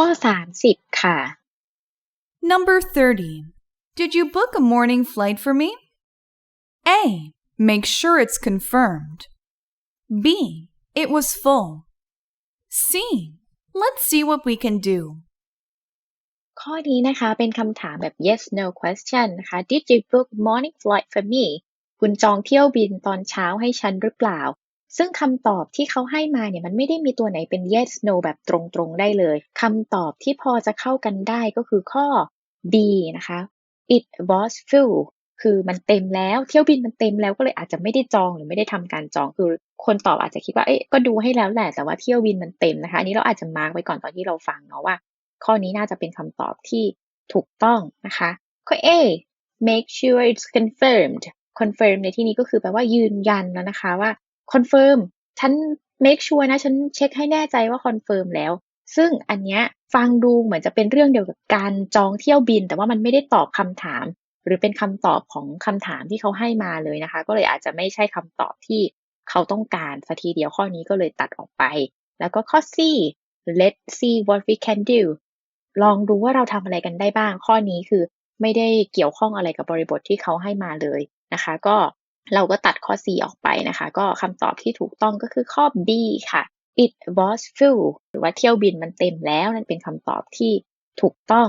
ข้อ 30 ค่ะ Number 30. Did you book a morning flight for me? A. Make sure it's confirmed. B. It was full. C. Let's see what we can do. ข้อนี้นะคะเป็นคำถามแบบ yes no question นะคะ Did you book morning flight for me คุณจองเที่ยวบินตอนเช้าให้ฉันหรือเปล่า ซึ่งคำตอบที่เขาให้มาเนี่ยมันไม่ได้มีตัวไหนเป็น yes no แบบตรงๆได้เลยคำตอบที่พอจะเข้ากันได้ก็คือข้อ B นะคะ it was full คือมันเต็มแล้วเที่ยวบินมันเต็มแล้วก็เลยอาจจะไม่ได้จองหรือไม่ได้ทำการจองคือคนตอบอาจจะคิดว่าเอ๊ะก็ดูให้แล้วแหละแต่ว่าเที่ยวบินมันเต็มนะคะอันนี้เราอาจจะมาร์กไว้ก่อนตอนที่เราฟังเนาะว่า ข้อนี้น่าจะเป็นคำตอบที่ถูกต้องนะคะข้อ A make sure it's confirmed confirm ในที่นี้ก็คือแปลว่ายืนยันแล้วนะคะว่า confirm ฉัน make sure นะ ฉันเช็คให้แน่ใจว่า confirm แล้ว ซึ่งอันเนี้ยฟังดูเหมือนจะเป็นเรื่องเดียวกับการจองเที่ยวบิน แต่ว่ามันไม่ได้ตอบคำถาม หรือเป็นคำตอบของคำถามที่เขาให้มาเลยนะคะ ก็เลยอาจจะไม่ใช่คำตอบที่เขาต้องการสัทีเดียวข้อนี้ก็เลยตัดออกไป แล้วก็ข้อ C let's see what we can do ลองดูว่าเราทำอะไรกันได้บ้าง ข้อนี้คือไม่ได้เกี่ยวข้องอะไรกับบริบทที่เขาให้มาเลยนะคะ ก็ เราก็ตัดข้อ C ออกไปนะคะ ก็คำตอบที่ถูกต้องก็คือข้อ B ค่ะ it was full หรือว่าเที่ยวบินมันเต็มแล้วนั่นเป็นคำตอบที่ถูกต้อง